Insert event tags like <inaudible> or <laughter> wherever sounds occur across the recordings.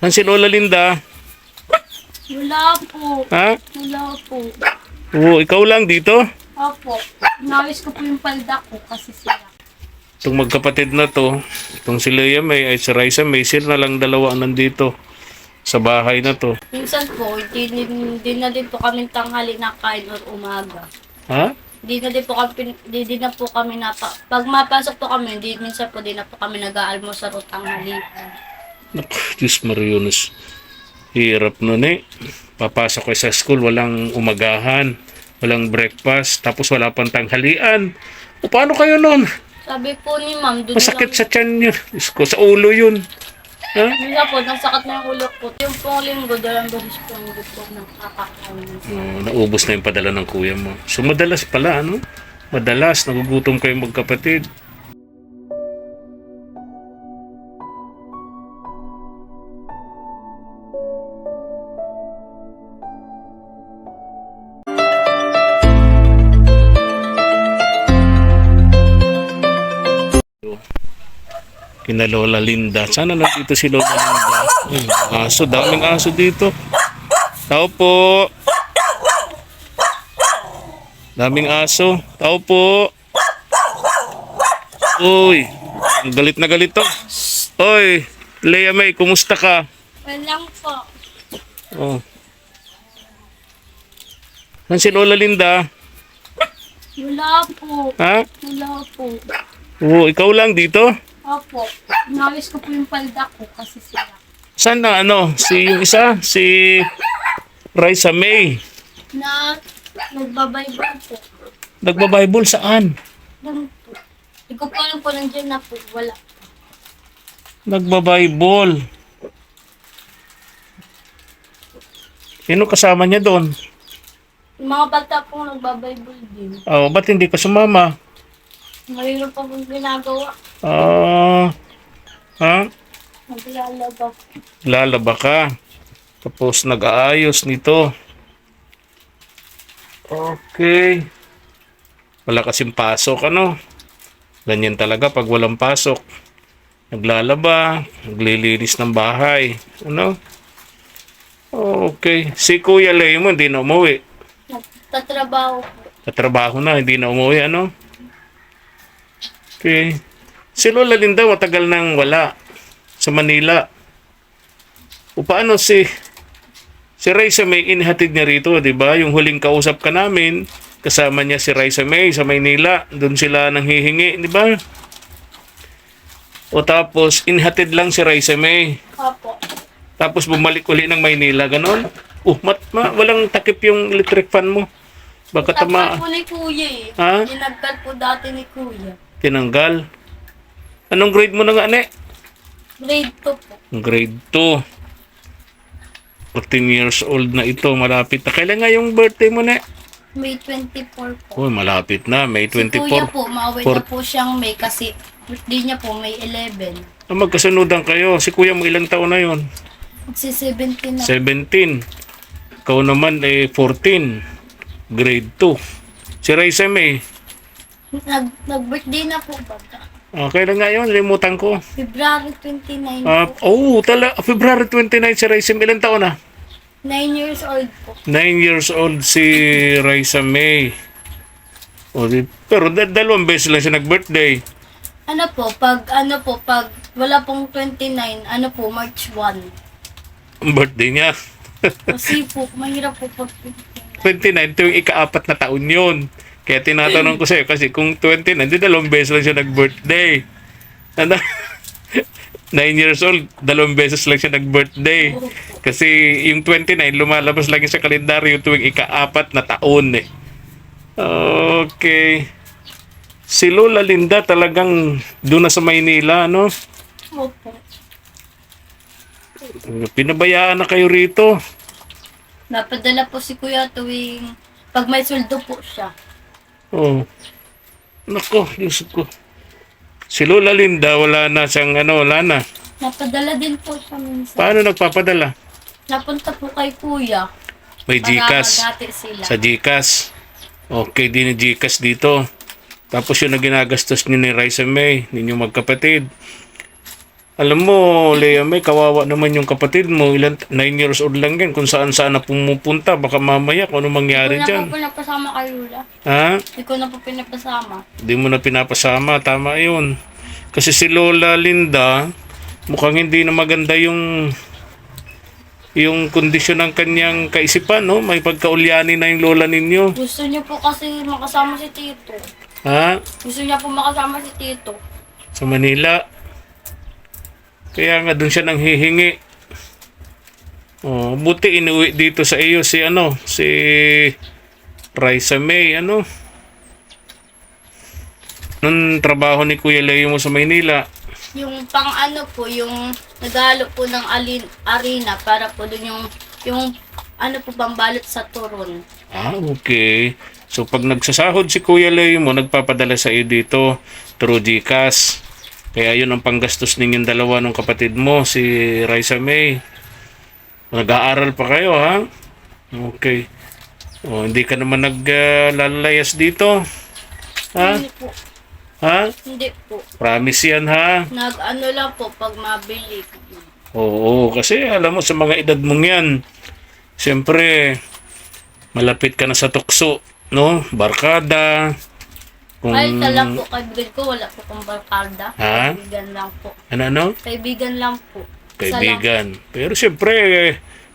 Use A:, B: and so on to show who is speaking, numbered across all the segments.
A: Saan si Lola Linda?
B: Wala po.
A: Ha?
B: Wala po.
A: Oo, ikaw lang dito?
B: Opo. Nawis ko po yung palda ko kasi sila.
A: Itong magkapatid na to, itong si Leia May ay si Raisa May, sila na lang dalawa ang nandito sa bahay na to.
B: Minsan po, hindi, hindi na din po kami tanghali na kain or umaga.
A: Ha?
B: Hindi na din po kami, hindi din na po kami napa, pag mapasok po kami, hindi, minsan po din na po kami nag-aalmusar o tanghali.
A: Naku, Diyos Mariones. Hirap nun eh. Papasok ko sa school, walang umagahan, walang breakfast, tapos wala pang tanghalian. O paano kayo nun?
B: Sabi po ni ma'am, doon
A: Masakit sa tiyan yun. Diyos ko, sa ulo yun. Ha?
B: Minsan po, nasakat na yung ulo ko. Yung pong linggo, dalawang beses po hindi po nakakakain.
A: Oh, naubos na yung padala ng kuya mo. So madalas pala, ano? Madalas, nagugutom kayo magkapatid. Kina Lola Linda. Sana nandito si Lola Linda. Aso, daming aso dito. Tao po. Daming aso. Tao po. Uy, ang galit na galit to. Oy, Lea May, kumusta ka?
B: Walang po.
A: Oh. Saan si Lola Linda?
B: Wala po.
A: Ha?
B: Wala po.
A: Oo, ikaw lang dito?
B: Opo. Nawis ko po yung palda ko kasi sila.
A: Saan na ano? Si yung isa? Si Raisa May.
B: Na nagbabaybay po.
A: Nagba-Bible saan?
B: Lang po. Hindi ko po alam po nandiyan na po. Wala.
A: Nagba-Bible. Sino kasama niya doon?
B: Yung mga bata po nagbabaybay din.
A: Oh, ba't hindi ka sumama?
B: Mayroon pa pong ginagawa.
A: Ah, ha?
B: Naglalaba.
A: Lalaba ka. Tapos nag-aayos nito. Okay. Wala kasing pasok, ano? Ganyan talaga pag walang pasok. Naglalaba, naglilinis ng bahay. Ano? Okay. Si Kuya Leo mo, hindi na umuwi.
B: Nagtatrabaho po.
A: Katrabaho na, hindi na umuwi, ano? Okay. Si Lola Linda, matagal nang wala sa Manila. O paano si si Raisa May inihatid niya rito, di ba? Yung huling kausap ka namin, kasama niya si Raisa May sa Maynila. Doon sila nang hihingi, di ba? O tapos, inihatid lang si Raisa May.
B: Opo.
A: Tapos bumalik uli ng Maynila, ganon. Uh, mat, ma, walang takip yung electric fan mo. Baka
B: Tama.
A: tama,
B: po ni Kuya eh.
A: Ha?
B: Tinagkal po dati ni Kuya.
A: Tinanggal. Anong grade mo na nga, ne?
B: Grade 2 po.
A: Grade 2. 14 years old na ito, malapit na. Kailan nga yung birthday mo, ne?
B: May 24 po.
A: Uy, malapit na, May
B: Si Kuya
A: 24.
B: po,
A: Four-
B: na po siyang May kasi birthday niya po May 11.
A: Ah, magkasunudan kayo. Si kuya mo ilang taon na yon?
B: Magsi 17 na.
A: 17. Ikaw naman, eh, 14. Grade 2. Si Raisa May.
B: Nag, nag-birthday na po ba?
A: Ah, kailan nga yun? Limutan ko.
B: February 29
A: Ah,
B: po.
A: oh, tala, February 29 si Raisa May. Ilang taon na?
B: 9 years old po.
A: 9 years old si Raisa May. O, di, pero da- dalawang beses lang siya nag-birthday.
B: Ano po, pag ano po, pag wala pong 29, ano po, March 1.
A: Ang birthday niya.
B: Kasi po, mahirap po pag
A: 29, ito yung ika-apat na taon yun. Kaya tinatanong ko sa'yo, kasi kung 29, di dalawang beses lang siya nag-birthday. Ano? <laughs> 9 years old, dalawang beses lang siya nag-birthday. Kasi yung 29, lumalabas lagi sa kalendaryo tuwing ika-apat na taon eh. Okay. Si Lola Linda talagang doon na sa Maynila, no?
B: Opo.
A: Pinabayaan na kayo rito.
B: Napadala po si Kuya tuwing pag may sweldo po siya.
A: Oh. Nako, Diyos ko. Si Lola Linda, wala na siyang ano, wala na.
B: Napadala din po siya minsan.
A: Paano nagpapadala?
B: Napunta po kay Kuya.
A: May Gcash. Sa Gcash. Okay, din Gcash dito. Tapos yun na ginagastos niyo ni Raisa May, ninyo magkapatid. Alam mo, Lea May, kawawa naman yung kapatid mo. Ilan, 9 years old lang yan. Kung saan saan na pumupunta. Baka mamaya kung ano mangyari
B: Hindi ko na
A: dyan.
B: po pinapasama kay Lula.
A: Ha?
B: Hindi ko na po pinapasama.
A: Di mo na pinapasama. Tama yun. Kasi si Lola Linda, mukhang hindi na maganda yung yung kondisyon ng kanyang kaisipan, no? May pagkaulyani na yung lola ninyo.
B: Gusto niyo po kasi makasama si Tito.
A: Ha?
B: Gusto niya po makasama si Tito.
A: Sa Manila. Kaya nga doon siya nang hihingi. Oh, buti inuwi dito sa iyo si ano, si Raisa May, ano? Nung trabaho ni Kuya Leo mo sa Maynila,
B: Yung pang ano po, yung nagalo po ng alin, arena para po dun yung, yung ano po pambalot sa turon.
A: Ah, okay. So, pag nagsasahod si Kuya Leo mo, nagpapadala sa iyo dito through GCash. Kaya yun ang panggastos ninyong dalawa ng kapatid mo, si Raisa May. Nag-aaral pa kayo, ha? Okay. O, hindi ka naman naglalayas dito. Ha?
B: Hindi po.
A: Ha?
B: Hindi po.
A: Promise yan, ha?
B: Nag ano lang po pag mabili.
A: Oo, kasi alam mo sa mga edad mong yan, siyempre, malapit ka na sa tukso, no? Barkada. Kung,
B: Ay, tala po, kaibigan ko, wala po kong barkada.
A: Ha?
B: Kaibigan lang po.
A: ano, ano?
B: Kaibigan lang po. Isa lang.
A: Kaibigan. Pero siyempre,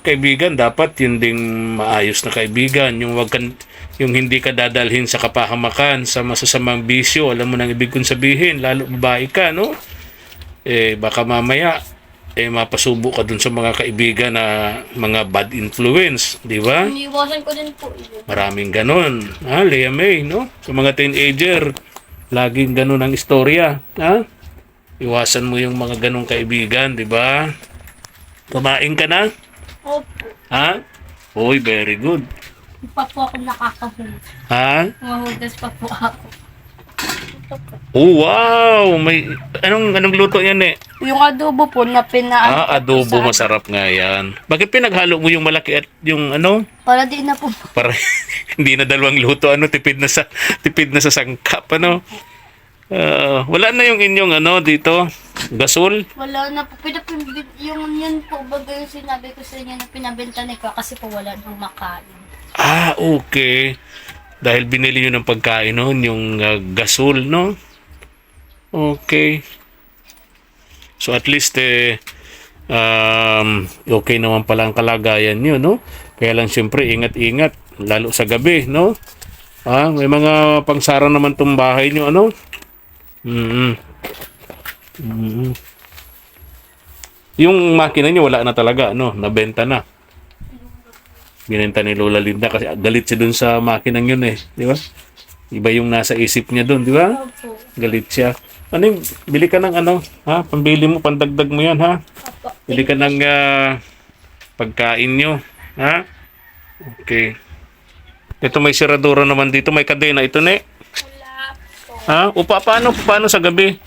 A: kaibigan, dapat yun ding maayos na kaibigan. Yung, wag kan, yung hindi ka dadalhin sa kapahamakan, sa masasamang bisyo. Alam mo nang ibig kong sabihin, lalo babae ka, no? Eh, baka mamaya, eh, mapasubo ka dun sa mga kaibigan na mga bad influence, di ba?
B: Iniwasan ko din po yun.
A: Maraming ganon. Ha, Lea May, no? Sa mga teenager, laging ganon ang istorya. Ha? Iwasan mo yung mga ganong kaibigan, di ba? Kumain ka na?
B: Opo.
A: Ha? Uy, very good.
B: Hindi pa po ako nakakahuli.
A: Ha?
B: Mahugas pa po ako. Ito po.
A: Oh, wow! May, anong, anong luto yan eh?
B: Yung adobo po na pinaan
A: Ah, adobo, masarap nga yan. Bakit pinaghalo mo yung malaki at yung ano?
B: Para di na po.
A: Para <laughs> hindi na dalawang luto, ano, tipid na sa, tipid na sa sangkap, ano? Ah, wala na yung inyong ano dito, gasol.
B: Wala na po. Pinapinbit, yung yun po baga yung sinabi ko sa inyo na pinabenta ni ko kasi po wala nang makain.
A: Ah, okay. Dahil binili nyo ng pagkain noon, yung ah, gasol, no? Okay. So at least eh, um, okay naman pala ang kalagayan nyo, no? Kaya lang siyempre, ingat-ingat, lalo sa gabi, no? Ah, may mga pangsara naman tong bahay nyo, ano? Mm mm Yung makina nyo, wala na talaga, no? Nabenta na. Binenta ni Lola Linda kasi galit siya dun sa makinang yun eh. Di ba? Iba yung nasa isip niya dun, di ba? Galit siya. Ano yung, bili ka ng ano, ha? Pambili mo, pandagdag mo yan, ha? Bili ka ng ah, pagkain nyo, ha? Okay. Ito may siradura naman dito, may kadena ito?
B: Wala po.
A: Ha? O pa, paano, paano sa gabi?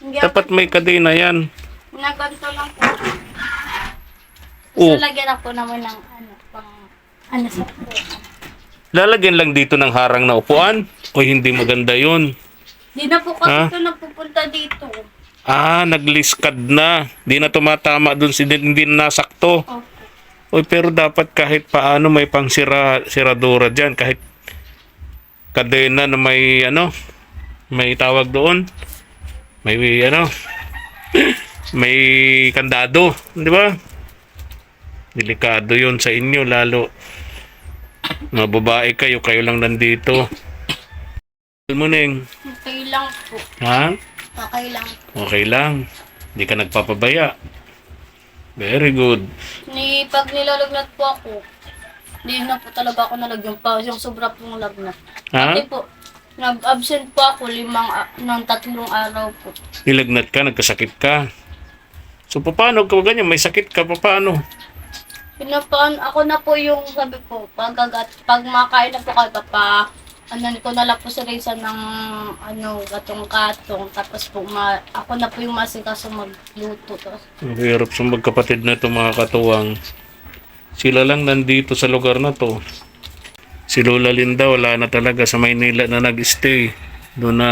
B: Hindi
A: Dapat may kadena yan.
B: naganto lang po.
A: Oh.
B: So, lagyan ako naman ng ano, pang, ano sa po.
A: Lalagyan lang dito ng harang na upuan? O hindi maganda yun?
B: Di na po kasi
A: Ha?
B: ito napupunta dito.
A: Ah, nagliskad na. Di na tumatama dun, si hindi na nasakto.
B: Opo.
A: Uy, pero dapat kahit paano may pang sira, siradura dyan. Kahit kadena na may ano, may tawag doon. May ano, <laughs> may kandado. Di ba? Delikado yun sa inyo, lalo. Mga babae kayo, kayo lang nandito. Alam mo, Neng.
B: Okay lang po.
A: Ha?
B: Okay lang.
A: Okay lang. Hindi ka nagpapabaya. Very good.
B: Ni pag nilalagnat po ako, hindi na po talaga ako nalagyan pa. Yung sobra pong lagnat.
A: Ha?
B: Kasi po, nag-absent po ako limang, ng tatlong araw po.
A: nilagnat ka, nagkasakit ka. So, paano ka ganyan? May sakit ka, paano?
B: Pinapaan, ako na po yung sabi ko, pag, pag makain na po kayo, papa, ano ko na lang po sa resa ng ano, gatong-katong. Tapos po, ma, ako na po yung masikaso magluto. Tapos,
A: Ang hirap sa magkapatid na ito, mga katuwang. Sila lang nandito sa lugar na to. Si Lola Linda, wala na talaga sa Maynila na nag-stay. Doon na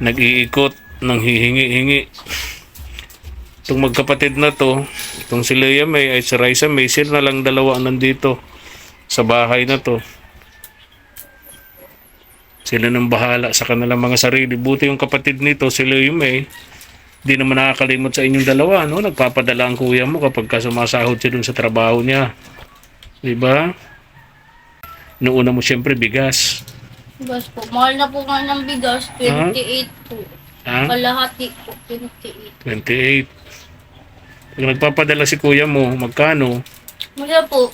A: nag-iikot, nang hihingi-hingi. Itong magkapatid na to, itong si Leia May ay si Raisa May, sila na lang dalawa nandito sa bahay na to. Sila nang bahala sa kanilang mga sarili. Buti yung kapatid nito, si Leia May, di naman nakakalimot sa inyong dalawa, no? Nagpapadala ang kuya mo kapag ka sumasahod siya dun sa trabaho niya. Di ba? Noona mo siyempre bigas.
B: Bigas po. Mahal na po nga ng bigas. 28 po.
A: Ha?
B: Kalahati po. 28.
A: 28. Pag nagpapadala si kuya mo, magkano?
B: Mula po,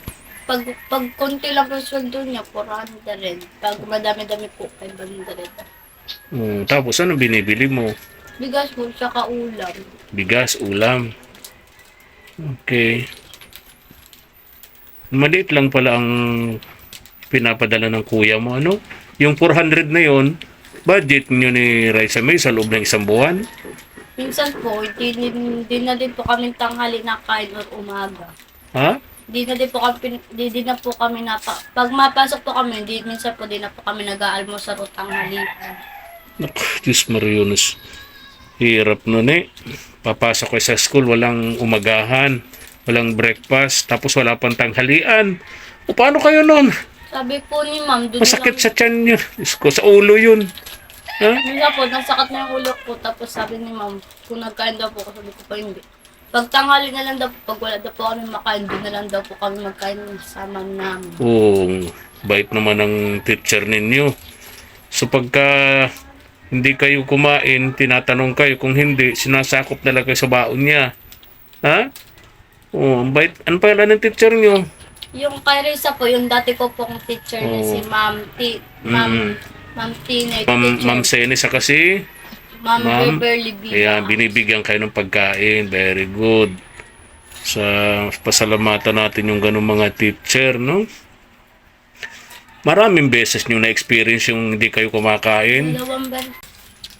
B: pag, pag konti lang po sweldo niya, 400 rin. Pag madami-dami po, 500 rin.
A: Oh, tapos ano binibili mo?
B: Bigas po, tsaka ulam.
A: Bigas, ulam. Okay. Maliit lang pala ang pinapadala ng kuya mo, ano? Yung 400 na yon budget nyo ni Raisa May sa loob ng isang buwan?
B: Minsan po, hindi, hindi na din po kami tanghali na kain or umaga.
A: Ha?
B: Di na din po kami, di, di na po kami napa, pag mapasok po kami, di, minsan po di na po kami nag-aalmusar o tanghalian.
A: Naku, Diyos Mariones. Hirap nun eh. Papasok ko sa school, walang umagahan, walang breakfast, tapos wala pang tanghalian. O paano kayo nun?
B: Sabi po ni ma'am, doon
A: Masakit sa tiyan yun. Diyos ko, sa ulo yun. Ha?
B: Minsan po, nasakat na yung ulo ko. Tapos sabi ni ma'am, kung nagkain daw po sabi ko pa hindi. Pag tanghali na lang daw pag wala daw po kami makain, doon na lang daw po kami magkain sama namin.
A: Oo, bait naman ng teacher ninyo. So pagka hindi kayo kumain, tinatanong kayo kung hindi, sinasakop na lang kayo sa baon niya. Ha? Oo, ang bait. Ano pa ng teacher niyo?
B: Yung kay Risa po, yung dati ko pong teacher
A: Oo.
B: si Ma'am T. Ma'am,
A: Mm.
B: Ma'am Tina,
A: Ma'am,
B: teacher.
A: Ma'am Sene sa kasi.
B: Ma'am
A: Ma'am,
B: Beverly.
A: Kaya binibigyan kayo ng pagkain. Very good. Sa pasalamatan natin yung ganung mga teacher, no? Maraming beses nyo na-experience yung hindi kayo kumakain.
B: Dalawang ba?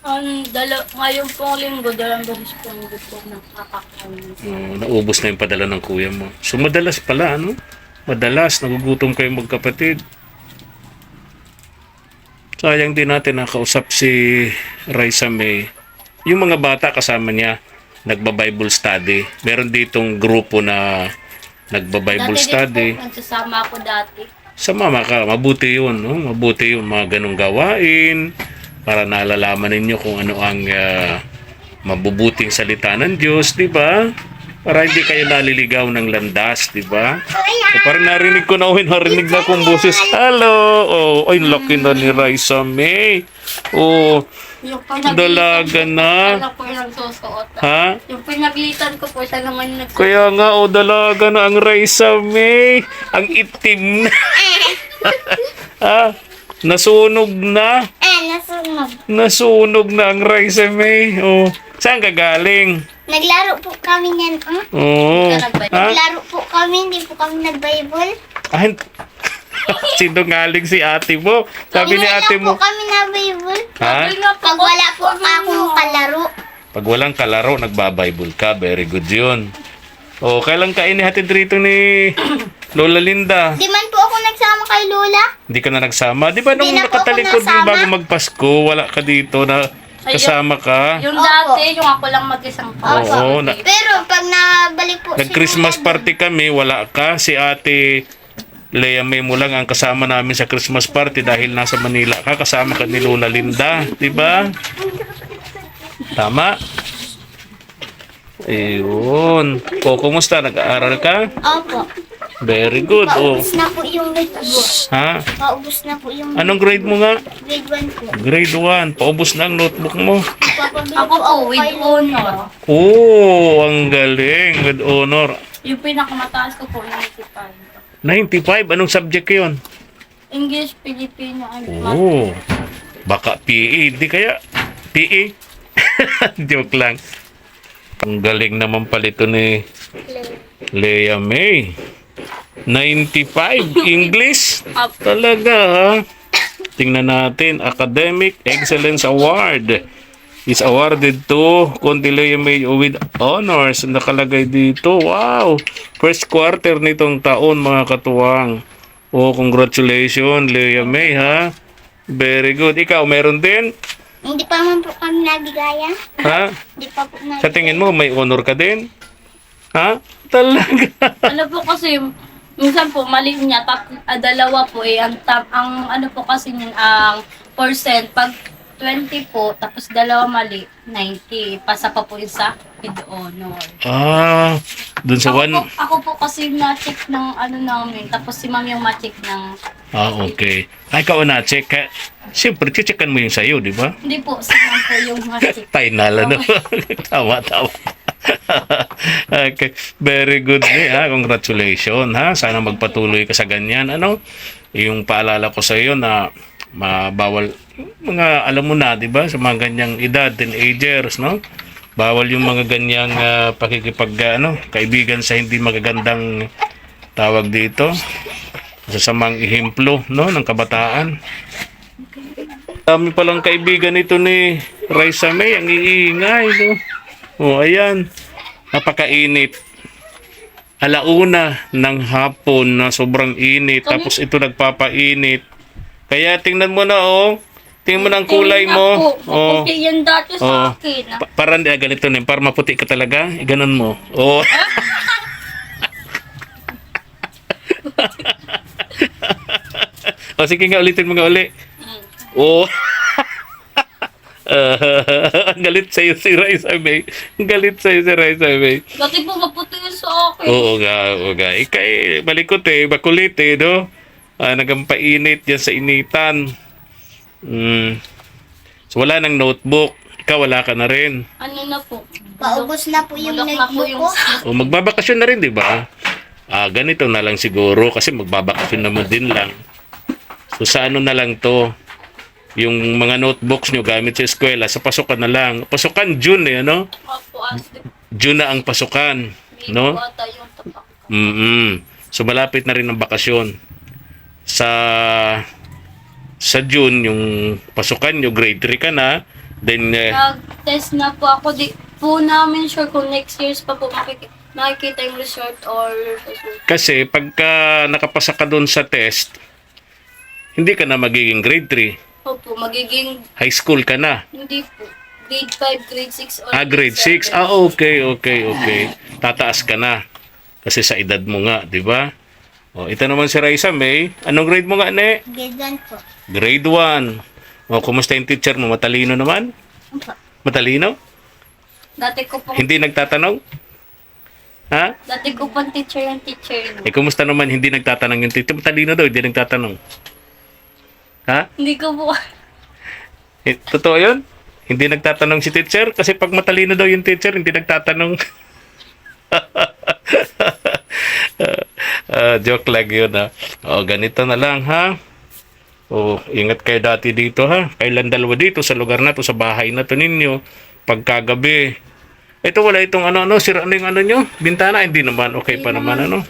B: Um, dala, ngayon pong linggo, dalawang beses po hindi po nakakakain.
A: Oh, naubos na yung padala ng kuya mo. So madalas pala, ano? Madalas, nagugutom kayo magkapatid. Sayang din natin nakausap si Raisa May. Yung mga bata kasama niya, nagba-Bible study. Meron ditong grupo na nagba-Bible
B: dati
A: study.
B: po, nagsasama ako dati.
A: Sa mama ka, mabuti yun, no? Mabuti yung mga ganong gawain para nalalaman ninyo kung ano ang ah, mabubuting salita ng Diyos, di ba? Para hindi kayo naliligaw ng landas, di ba? So, parang narinig ko na, oh, narinig na akong boses. Hello! Oh, ay, laki na ni Raisa May. Oh,
B: Yung pinaglitan
A: dalaga na.
B: Siya po yung nagsusuot.
A: Ha?
B: Yung pinaglitan ko po, siya naman nagsusuot.
A: Kaya nga, oh, dalaga na ang Raisa May. Ang itim na. <laughs> ha? Nasunog na.
C: Ah, nasunog.
A: Nasunog na ang Raisa May. Oh, saan ka galing?
C: Naglaro po kami niyan.
A: Oh. Ha?
C: Naglaro po kami, hindi po kami nag-Bible.
A: Ah, <laughs> sinungaling si ate mo. Sabi ni ate mo.
C: po kami na Bible.
A: Ha?
C: Pag wala po akong kalaro.
A: Pag walang kalaro, nagba-Bible ka. Very good yun. Oh, kailan ka inihatid rito ni <coughs> Lola Linda?
C: Di man po ako nagsama kay Lola.
A: Hindi ka na nagsama. Di ba nung
C: Hindi na po ako
A: nakatalikod
C: nasama.
A: bago magpasko, wala ka dito na kasama ka?
B: Yung
C: Opo.
B: dati, yung ako lang mag-isang pa.
A: Oo, na,
C: Pero pag nabalik po
A: nag-Christmas party kami, wala ka. Si ate Lea May mo lang ang kasama namin sa Christmas party dahil nasa Manila ka. Kasama ka ni Lola Linda. Di ba? Tama? Ayun. O, kumusta? Nag-aaral ka?
C: Opo.
A: Very good. O.
C: Paubos na po yung notebook.
A: Ha?
C: Paubos na po yung
A: Anong grade mo nga?
C: grade 1 po.
A: Grade 1. Paubos na ang notebook mo.
B: Ako po, with honor.
A: Oh, ang galing. With honor.
B: Yung pinakamataas ko po, yung 95.
A: 95. Anong subject yun?
B: English, Filipino, and
A: Oh. Baka PE. Hindi kaya PE? <laughs> Joke lang. Ang galing naman palito ni Lea May. 95 English. Talaga ha. Tingnan natin. Academic Excellence Award is awarded to Condiloya May with honors. Nakalagay dito. Wow! First quarter nitong taon mga katuwang. Oh, congratulations Lea May ha. Very good. Ikaw, meron din?
C: Hindi pa naman po kami nabigaya.
A: Ha?
C: Hindi pa po nabigaya.
A: Sa tingin mo, may honor ka din? Ha? Talaga?
B: ano po kasi, minsan po, mali niya, tat, ah, dalawa po eh, ang, tam, ang ano po kasi yun, ang percent, pag 20 po, tapos dalawa mali, 90. Pasa pa po yun sa with honor.
A: ah, dun sa
B: Ako
A: one...
B: po, ako po kasi na-check ng ano namin, tapos si ma'am yung ma-check ng,
A: Ah, okay. Ay, ikaw na, check. ka. Siyempre, checkan mo yung sa'yo, di ba?
B: hindi po, si ma'am po yung ma-check. <laughs>
A: Final, ano? <laughs> tama, tama. <laughs> okay. Very good, eh, ha? Congratulations, ha? Sana magpatuloy ka sa ganyan, ano? Yung paalala ko sa iyo na mabawal, mga alam mo na, di ba? Sa mga ganyang edad, teenagers, no? Bawal yung mga ganyang ah, pakikipag, ah, ano, kaibigan sa hindi magagandang tawag dito. Sasamang ihemplo, no, ng kabataan. Dami palang kaibigan nito ni Raisa May. Ang iingay, no? O, ayan. Napakainit. Alauna ng hapon na sobrang init. Tapos ito nagpapainit. Kaya tingnan mo na, oh. Tingnan mo na ang kulay mo. Oh.
B: maputi yan dati
A: Oh.
B: sa akin. ah.
A: Pa- para hindi ah, ganito na. Para maputi ka talaga. Eh, ganun mo. Oh. <laughs> <laughs> o sige nga, ulitin mo nga uli.
B: Mm. <laughs>
A: Oh. <laughs> Ang galit sa'yo si Raisa May. Ang galit sa'yo si Raisa May.
B: Dati po maputi yun sa akin.
A: Oo nga, oo nga. Ikay, balikot eh, bakulit eh, no? Ah, nagampainit yan sa initan. Mm. So, wala nang notebook. Ikaw, wala ka na rin.
B: Ano na po?
C: Paubos na po yung
B: Bulok na po
C: notebook
B: yung
C: ko.
A: O magbabakasyon na rin, di ba? Ah, ganito na lang siguro kasi magbabakasyon naman din lang. So sa ano na lang to, yung mga notebooks nyo gamit sa eskwela, sa pasukan na lang. Pasukan June eh, ano?
B: The
A: June na ang pasukan, no? mm So malapit na rin ang bakasyon. Sa sa June, yung pasukan nyo, grade 3 ka na, then eh,
B: Nag-test na po ako. Di po namin sure kung next year's pa po makikita, makikita yung result or
A: kasi pagka nakapasa ka doon sa test, hindi ka na magiging grade 3.
B: Opo, magiging
A: High school ka na.
B: hindi po. Grade 5, grade 6 or
A: Ah, grade 6. Ah, okay, okay, okay. Tataas ka na. Kasi sa edad mo nga, di ba? O, ito naman si Raisa May. Anong grade mo nga, ne?
C: Ganyan po.
A: Grade 1. O, kumusta yung teacher mo? Matalino naman?
C: Opo.
A: Matalino?
B: Dati ko po,
A: Hindi nagtatanong? Ha?
B: dati ko pang teacher yung teacher.
A: Eh, kumusta naman hindi nagtatanong yung teacher? Matalino daw, hindi nagtatanong. Ha?
B: Hindi ko po,
A: Eh, totoo yun? Hindi nagtatanong si teacher? Kasi pag matalino daw yung teacher, hindi nagtatanong. <laughs> Ah, joke lang yun ha. O, ganito na lang ha. O, ingat kayo dati dito ha. Kailan dalawa dito sa lugar na to, sa bahay na to ninyo. Pagkagabi. Ito wala itong ano ano, sira na yung ano nyo? Bintana? Hindi naman. Okay pa naman ano.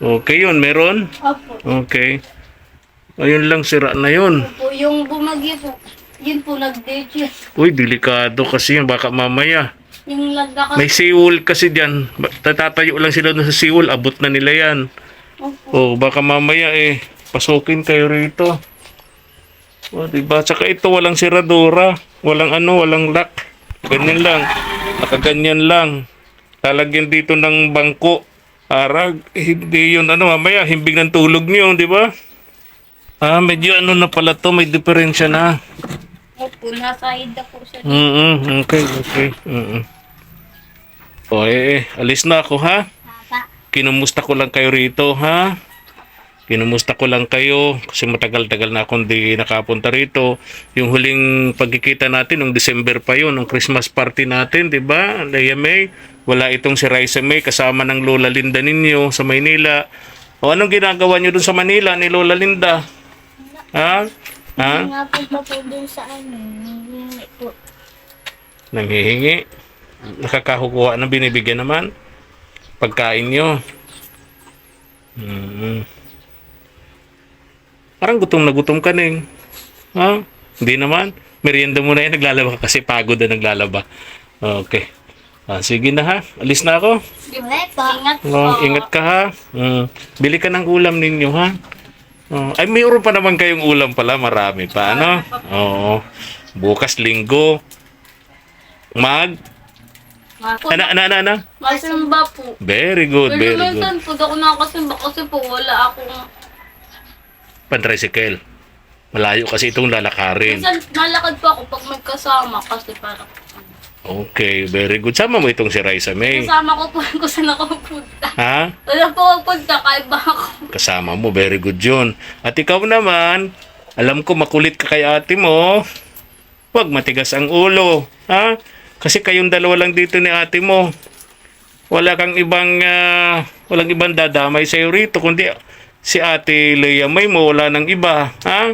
A: Okay yun, meron?
B: opo.
A: Okay. Ayun lang, sira na yun.
B: Po, yung bumagyo po, yun po yun.
A: Uy, delikado kasi yun. Baka mamaya.
B: Yung nagkaka...
A: May seawall kasi dyan. Tatatayo lang sila sa seawall. Abot na nila yan.
B: Opo.
A: O, baka mamaya eh. Pasukin kayo rito. O, diba? Tsaka ito, walang siradura. Walang ano, walang lock. Ganyan lang. Nakaganyan lang. Lalagyan dito ng bangko. Arag. Eh, hindi yun. Ano, mamaya, himbing ng tulog niyo, di ba? Ah, medyo ano na pala to. May diferensya na.
B: Opo, nasa ida po siya.
A: Mm okay, okay. Mm O eh, eh, alis na ako ha.
C: Papa.
A: Kinumusta ko lang kayo rito ha. Kinumusta ko lang kayo kasi matagal-tagal na akong di nakapunta rito. Yung huling pagkikita natin nung December pa yun, nung Christmas party natin, 'di ba? Leia May, wala itong si Raisa May kasama ng Lola Linda ninyo sa Maynila. O anong ginagawa niyo dun sa Manila ni Lola Linda? Ha? Ha?
C: Nga po ba po dun sa ano? Po.
A: Nanghihingi. Nakakakukuha na binibigyan naman. Pagkain nyo. Mm. Parang gutom na gutom ka ning. Ha? Hindi naman. Merienda mo na yan. Naglalaba ka kasi pagod na naglalaba. Okay. Ah, sige na ha. Alis na ako.
C: Okay po.
B: Ingat po.
A: Oh, ingat ka ha. Mm. Bili ka ng ulam ninyo ha. Oh, ay, mayroon pa naman kayong ulam pala. Marami pa, ano? Oo. Bukas linggo. Mag
B: Ako,
A: ana ana ana. ana?
B: masimba po.
A: Very good,
B: Pero
A: very good.
B: minsan po, di ako nakakasimba kasi po wala akong...
A: Pan-tricycle. Malayo kasi itong lalakarin.
B: Minsan nalakad po ako pag may kasama kasi parang...
A: Okay, very good. Sama mo itong si Raisa May.
B: Kasama ko po <laughs> kung saan ako pupunta.
A: Ha?
B: Wala po ako punta, kahit ba ako.
A: Kasama mo, very good yun. At ikaw naman, alam ko makulit ka kay ate mo. Huwag matigas ang ulo. Ha? Kasi kayong dalawa lang dito ni ate mo. Wala kang ibang, ah, walang ibang dadamay sa'yo rito. Kundi si ate Leia May mo, wala nang iba. Ha?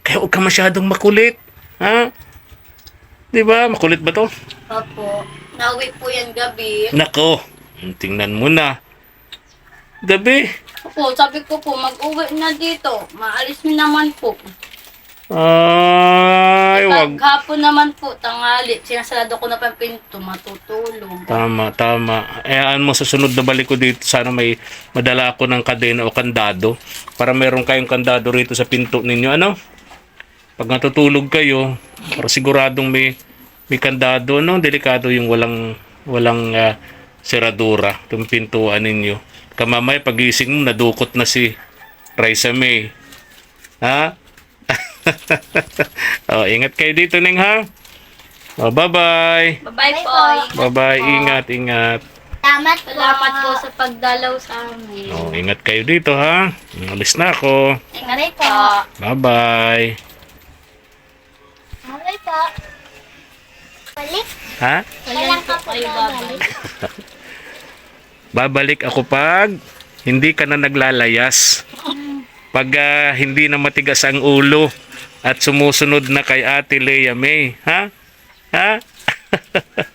A: Kaya huwag ka masyadong makulit. Ha? Di ba? Makulit ba to?
B: Opo, nauwi po yan gabi.
A: Nako, tingnan mo na. Gabi.
B: Opo, sabi ko po, mag-uwi na dito. Maalis mi naman po.
A: Ay, wag.
B: Pag hapon naman po, tangali, sinasarado ko na pa yung pinto, matutulog.
A: Tama, tama. Ayaan mo sa sunod na balik ko dito, sana may madala ako ng kadena o kandado para meron kayong kandado rito sa pinto ninyo. Ano? Pag natutulog kayo, para siguradong may may kandado, no? Delikado yung walang walang ah, seradura itong pintuan ninyo. Kamamay, pagising mo, nadukot na si Raisa May. Ha? <laughs> oh, ingat kayo dito, Ning, ha? Oh, bye-bye.
B: Bye-bye po.
A: Bye-bye. Ingat, ingat.
C: Salamat po.
B: Salamat po sa pagdalaw sa amin.
A: Oh, ingat kayo dito ha. Alis na ako.
C: Aray po.
A: Bye-bye.
C: Po. Balik.
A: Ha?
C: Walang
B: po kayo babalik.
A: Babalik ako pag hindi ka na naglalayas. Pag ah, hindi na matigas ang ulo at sumusunod na kay Ate Leia May. Ha? Ha? <laughs>